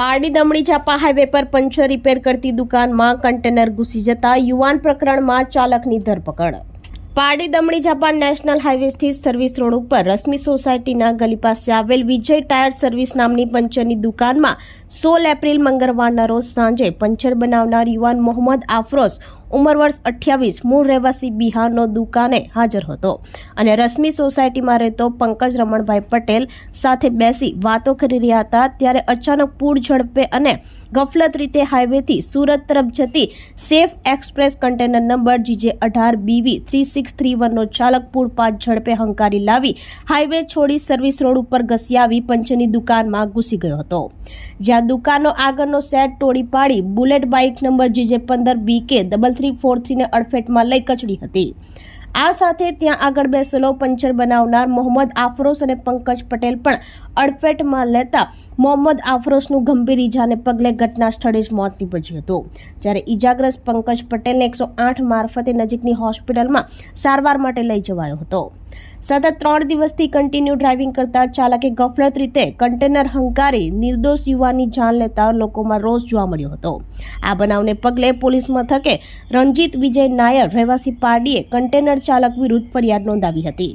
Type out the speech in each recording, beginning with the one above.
Pardi દમણી ચાપા highway પર puncture repair કરતી દુકાનમાં કન્ટેનર ઘૂસી જતા યુવાન પ્રકરણમાં ચાલકની ધરપકડ. પારડી દમણી જાપાન નેશનલ હાઈવે સ્થિત સર્વિસ રોડ ઉપર રશ્મિ સોસાયટીના ગલી પાસે આવેલ વિજય ટાયર સર્વિસ નામની પંચરની દુકાનમાં સોળ એપ્રિલ મંગળવારના રોજ સાંજે પંચર બનાવનાર યુવાન મોહમ્મદ આફરોઝ ઉંમર વર્ષ અઠ્યાવીસ, મૂળ રહેવાસી બિહારનો દુકાને હાજર હતો અને રશ્મિ સોસાયટીમાં રહેતો પંકજ રમણભાઈ પટેલ સાથે બેસી વાતો કરી રહ્યા હતા ત્યારે અચાનક પૂર ઝડપે અને ગફલત રીતે હાઈવેથી સુરત તરફ જતી safe express container number GJ અઢાર બીવી થ્રી સિક્સ થ્રી વનનો ચાલક પૂર પાંચ ઝડપે હંકારી લાવી હાઈવે છોડી સર્વિસ રોડ ઉપર ઘસી આવી પંચની દુકાનમાં ઘૂસી ગયો હતો. જ્યાં દુકાનનો આગળનો સેટ તોડી પાડી બુલેટ બાઇક નંબર જીજે પંદર B K double three four થ્રીને અડફેટમાં લઈ કચડી હતી. આ સાથે ત્યાં આગળ બેસેલો પંચર બનાવનાર મોહમ્મદ આફરોસ અને પંકજ પટેલ પણ અડફેટમાં લેતા મોહમ્મદ આફરોસનું ગંભીર ઈજાને પગલે ઘટના સ્થળે જ મોત નીપજ્યું હતું. જ્યારે ઈજાગ્રસ્ત પંકજ પટેલને એકસો આઠ મારફતે નજીકની હોસ્પિટલમાં સારવાર માટે લઈ જવાયો હતો. સતત ત્રણ દિવસથી કન્ટિન્યુ ડ્રાઇવિંગ કરતા ચાલકે ગફલત રીતે કન્ટેનર હંકારી નિર્દોષ યુવાનની જાન લેતા લોકોમાં રોષ જોવા મળ્યો હતો. આ બનાવને પગલે પોલીસ મથકે રણજીત વિજય નાયર રહેવાસી પારડીએ કન્ટેનર ચાલક વિરુદ્ધ ફરિયાદ નોંધાવી હતી.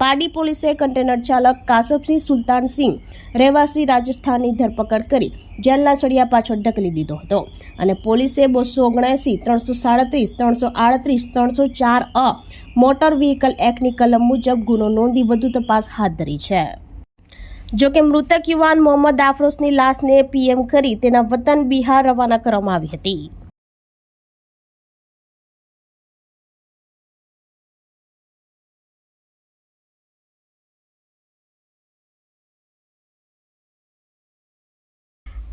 પારડી પોલીસે કન્ટેનર ચાલક કાસબસિંહ સુલતાનસિંહ રહેવાસી રાજસ્થાનની ધરપકડ કરી જેલના સળિયા પાછળ ઢકલી દીધો હતો. અને પોલીસે બસો ઓગણએંસી ત્રણસો સાડત્રીસ, ત્રણસો આડત્રીસ, ત્રણસો ચાર અ મોટર વ્હીકલ એક્ટની કલમ મુજબ ગુનો નોંધી વધુ તપાસ હાથ ધરી છે. જોકે મૃતક યુવાન મોહમ્મદ આફરોસની લાશને પીએમ કરી તેના વતન બિહાર રવાના કરવામાં આવી હતી.